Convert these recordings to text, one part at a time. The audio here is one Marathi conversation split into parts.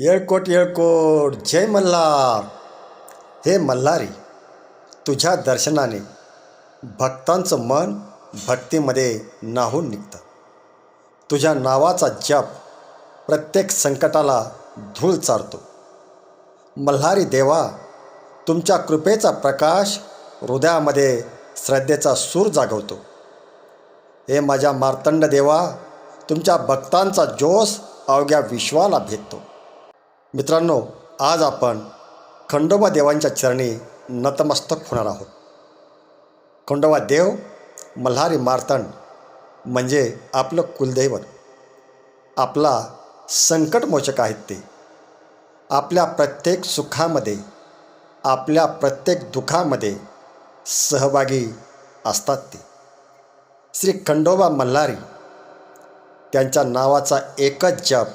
येळकोट येळकोट जय मल्हार. हे मल्हारी तुझ्या दर्शनाने भक्तांचं मन भक्तीमध्ये नाहून निघतं. तुझ्या नावाचा जप प्रत्येक संकटाला धूळ चारतो. मल्हारी देवा तुमच्या कृपेचा प्रकाश हृदयामध्ये श्रद्धेचा सूर जागवतो. हे माझ्या मार्तंड देवा तुमच्या भक्तांचा जोश अवघ्या विश्वाला भेटतो. मित्रांनो आज आपण खंडोबा देवांच्या चरणी नतमस्तक होणार आहोत. खंडोबा देव मल्हारी मार्तंड म्हणजे आपलं कुलदैवत. आपला संकटमोचक आहेत ते. आपल्या प्रत्येक सुखामध्ये आपल्या प्रत्येक दुःखामध्ये सहभागी असतात ते. श्री खंडोबा मल्हारी त्यांच्या नावाचा एकच जप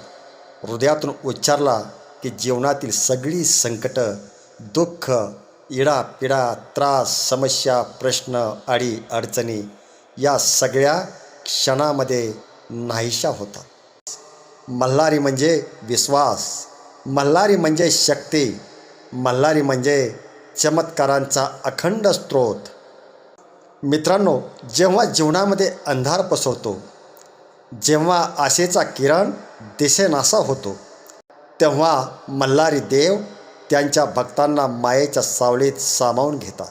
हृदयातून उच्चारला की जीवनातील सगळी संकटं दुःख इडा पिडा त्रास समस्या प्रश्न अडी अडचणी या सगळ्या क्षणामध्ये नाहीशा होतात. मल्हारी म्हणजे विश्वास मल्हारी म्हणजे शक्ती मल्हारी म्हणजे चमत्कारांचा अखंड स्रोत. मित्रांनो जेव्हा जीवनामध्ये अंधार पसरतो जेव्हा आशेचा किरण दिसेनासा होतो तेव्हा मल्हारी देव त्यांच्या भक्तांना मायेच्या सावळीत सामावून घेतात.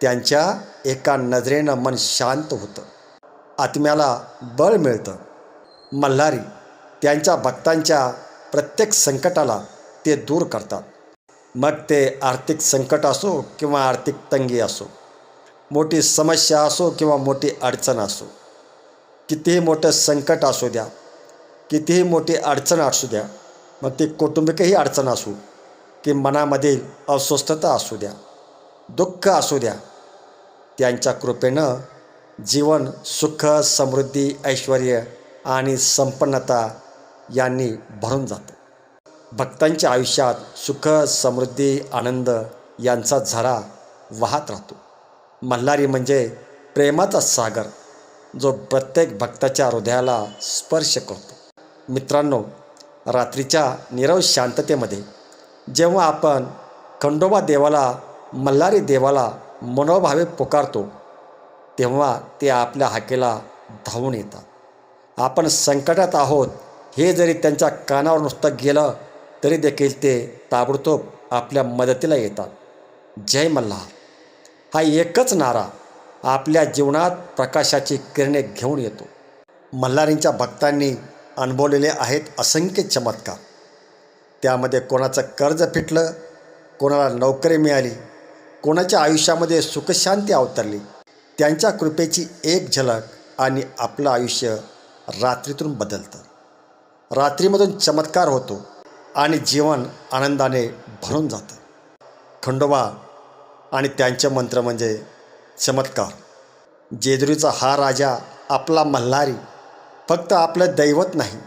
त्यांच्या एका नजरेनं मन शांत होतं. आत्म्याला बळ मिळतं. मल्हारी त्यांच्या भक्तांच्या प्रत्येक संकटाला ते दूर करतात. मग ते आर्थिक संकट असो किंवा आर्थिक तंगी असो मोठी समस्या असो किंवा मोठी अडचण असो कितीही मोठं संकट असू द्या कितीही मोठी अडचण असू द्या मग ती कौटुंबिकही अडचण असू की मनामधील अस्वस्थता असू द्या दुःख असू द्या त्यांच्या कृपेनं जीवन सुख समृद्धी ऐश्वर आणि संपन्नता यांनी भरून जातं. भक्तांच्या आयुष्यात सुख समृद्धी आनंद यांचा झरा वाहत राहतो. मल्हारी म्हणजे प्रेमाचा सागर जो प्रत्येक भक्ताच्या हृदयाला स्पर्श करतो. मित्रांनो रात्रीच्या निरव शांततेमध्ये जेव्हा आपण खंडोबा देवाला मल्हारी देवाला मनोभावे पुकारतो तेव्हा ते आपल्या हाकेला धावून येतात. आपण संकटात आहोत हे जरी त्यांच्या कानावर नुसतं गेलं तरी देखील ते ताबडतोब आपल्या मदतीला येतात. जय मल्हार. हा एकच नारा आपल्या जीवनात प्रकाशाची किरणे घेऊन येतो. मल्हारींच्या भक्तांनी अनुभवलेले आहेत असंख्य चमत्कार. त्यामध्ये कोणाचं कर्ज फिटलं कोणाला नोकरी मिळाली कोणाच्या आयुष्यामध्ये सुखशांती अवतरली त्यांच्या कृपेची एक झलक आणि आपलं आयुष्य रात्रीतून बदलतं. रात्रीमधून चमत्कार होतो आणि जीवन आनंदाने भरून जातं. खंडोबा आणि त्यांचे मंत्र म्हणजे चमत्कार. जेजुरीचा हा राजा आपला मल्हारी फक्त आपलं दैवत नाही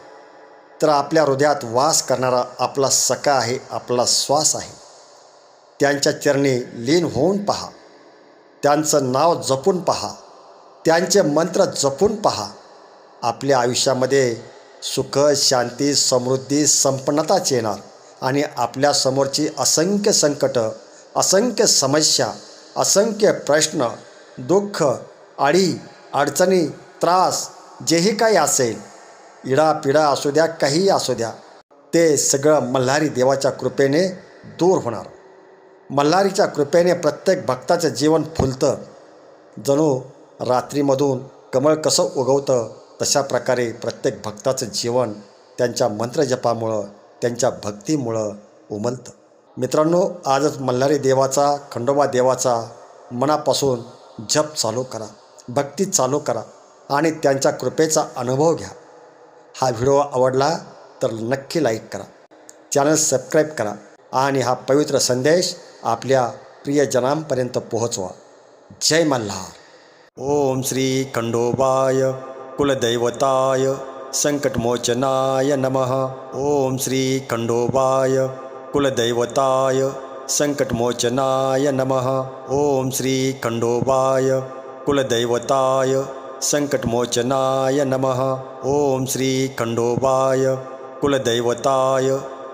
तर आपल्या हृदयात वास करणारा आपला सखा आहे आपला श्वास आहे. त्यांच्या चरणी लीन होऊन पहा. त्यांचं नाव जपून पहा. त्यांचे मंत्र जपून पहा. आपल्या आयुष्यामध्ये सुख शांती समृद्धी संपन्नताच येणार आणि आपल्यासमोरची असंख्य संकटं असंख्य समस्या असंख्य प्रश्न दुःख आडी अडचणी त्रास जेही काही असेल इडा पिडा असू द्या काहीही असू द्या ते सगळं मल्हारी देवाच्या कृपेने दूर होणार. मल्हारीच्या कृपेने प्रत्येक भक्ताचं जीवन फुलतं. जणू रात्रीमधून कमळ कसं उगवतं तशा प्रकारे प्रत्येक भक्ताचं जीवन त्यांच्या मंत्रजपामुळं त्यांच्या भक्तीमुळं उमलतं. मित्रांनो आजच मल्हारी देवाचा खंडोबा देवाचा मनापासून जप चालू करा. भक्ती चालू करा. आणि त्यांच्या कृपेचा अनुभव घ्या. हा व्हिडिओ आवडला तर नक्की लाईक करा. चॅनल सबस्क्राईब करा आणि हा पवित्र संदेश आपल्या प्रियजनांपर्यंत पोहोचवा. जय मल्हार. ओम श्री खंडोबाय कुलदैवताय संकटमोचनाय नमः. ओम श्री खंडोबाय कुलदैवताय संकटमोचनाय नमः. ओम श्री खंडोबाय कुलदैवताय सङ्कटमोचनाय नमः। ॐ श्रीखण्डोबाय कुलदैवताय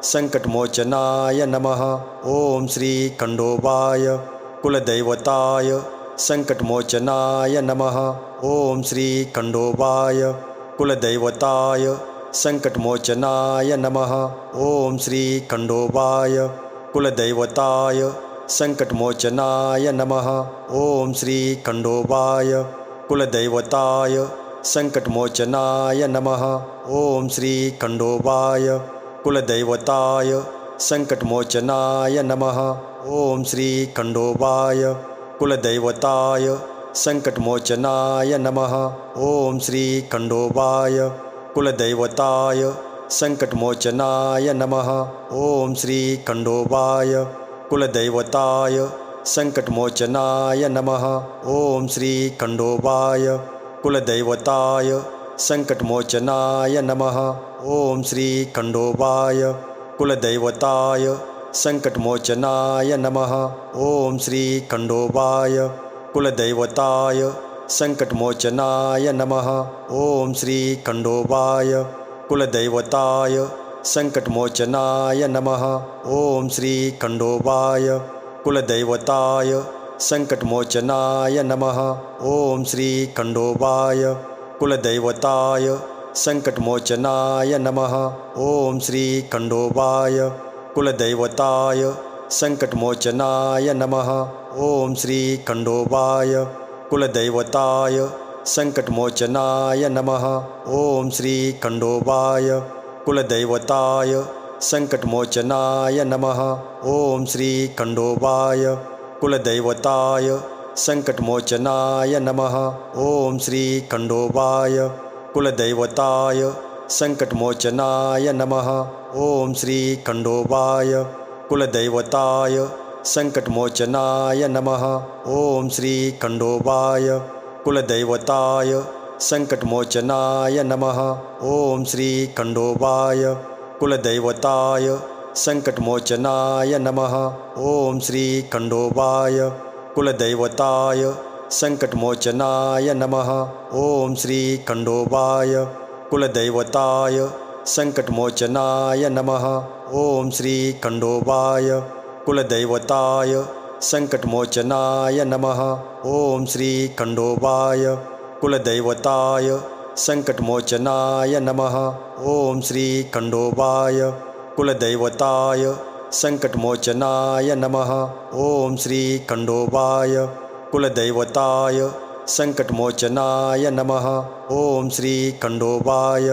सङ्कटमोचनाय नमः। ॐ श्रीखण्डोबाय कुलदैवताय सङ्कटमोचनाय नमः। ॐ श्रीखण्डोबाय कुलदैवताय सङ्कटमोचनाय नमः। ॐ श्रीखण्डोबाय कुलदैवताय सङ्कटमोचनाय नमः। ॐ श्रीखण्डोबाय कुलदैवताय सङ्कटमोचनाय नमः। ॐ श्रीखण्डोबाय कुलदैवताय सङ्कटमोचनाय नमः। ॐ श्रीखण्डोबाय कुलदैवताय सङ्कटमोचनाय नमः। ॐ श्रीखण्डोबाय कुलदैवताय सङ्कटमोचनाय नमः। ॐ श्रीखण्डोबाय कुलदैवताय सङ्कटमोचनाय नमः। ॐ श्रीखण्डोबाय कुलदैवताय सङ्कटमोचनाय नमः। ॐ श्रीखण्डोबाय कुलदैवताय सङ्कटमोचनाय नमः। ॐ श्रीखण्डोबाय कुलदैवताय सङ्कटमोचनाय नमः। ॐ श्रीखण्डोबाय कुलदैवताय सङ्कटमोचनाय नमः। ॐ श्रीखण्डोबाय कुलदैवताय सङ्कटमोचनाय नमः। ॐ श्रीखण्डोबाय कुलदैवताय सङ्कटमोचनाय नमः। ॐ श्रीखण्डोबाय कुलदैवताय सङ्कटमोचनाय नमः। ॐ श्रीखण्डोबाय कुलदैवताय सङ्कटमोचनाय नमः। ॐ श्रीखण्डोबाय कुलदैवताय सङ्कटमोचनाय नमः। ॐ श्रीखण्डोबाय कुलदैवताय सङ्कटमोचनाय नमः। ॐ श्रीखण्डोबाय कुलदैवताय सङ्कटमोचनाय नमः। ॐ श्रीखण्डोबाय कुलदैवताय सङ्कटमोचनाय नमः। ॐ श्रीखण्डोबाय कुलदैवताय सङ्कटमोचनाय नमः। ॐ श्रीखण्डोबाय कुलदैवताय सङ्कटमोचनाय नमः। ॐ श्रीखण्डोबाय कुलदैवताय सङ्कटमोचनाय नमः। ॐ श्रीखण्डोबाय कुलदैवताय सङ्कटमोचनाय नमः। ॐ श्रीखण्डोबाय कुलदैवताय सङ्कटमोचनाय नमः। ॐ श्रीखण्डोबाय कुलदैवताय सङ्कटमोचनाय नमः। ॐ श्रीखण्डोबाय कुलदैवताय सङ्कटमोचनाय नमः। ॐ श्रीखण्डोबाय कुलदैवताय सङ्कटमोचनाय नमः। ॐ श्रीखण्डोबाय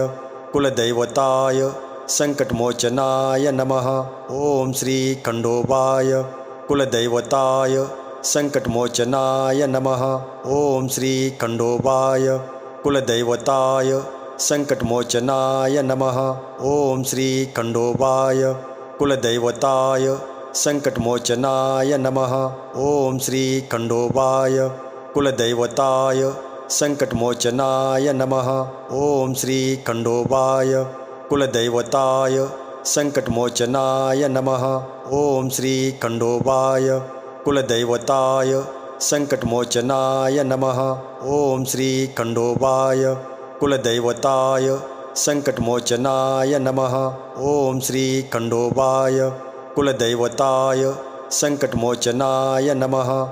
कुलदैवताय सङ्कटमोचनाय नमः। ॐ श्रीखण्डोबाय कुलदैवताय सङ्कटमोचनाय नमः। ॐ श्रीखण्डोबाय कुलदैवताय सङ्कटमोचनाय नमः। ॐ श्रीखण्डोबाय कुलदैवताय सङ्कटमोचनाय नमः। ॐ श्रीखण्डोबाय कुलदैवताय सङ्कटमोचनाय नमः। ॐ श्रीखण्डोबाय कुलदैवताय सङ्कटमोचनाय नमः। ॐ श्रीखण्डोबाय कुलदैवताय सङ्कटमोचनाय नमः। ॐ श्रीखण्डोबाय कुलदैवताय सङ्कटमोचनाय नमः। ॐ श्रीखण्डोबाय कुलदैवताय सङ्कटमोचनाय नमः।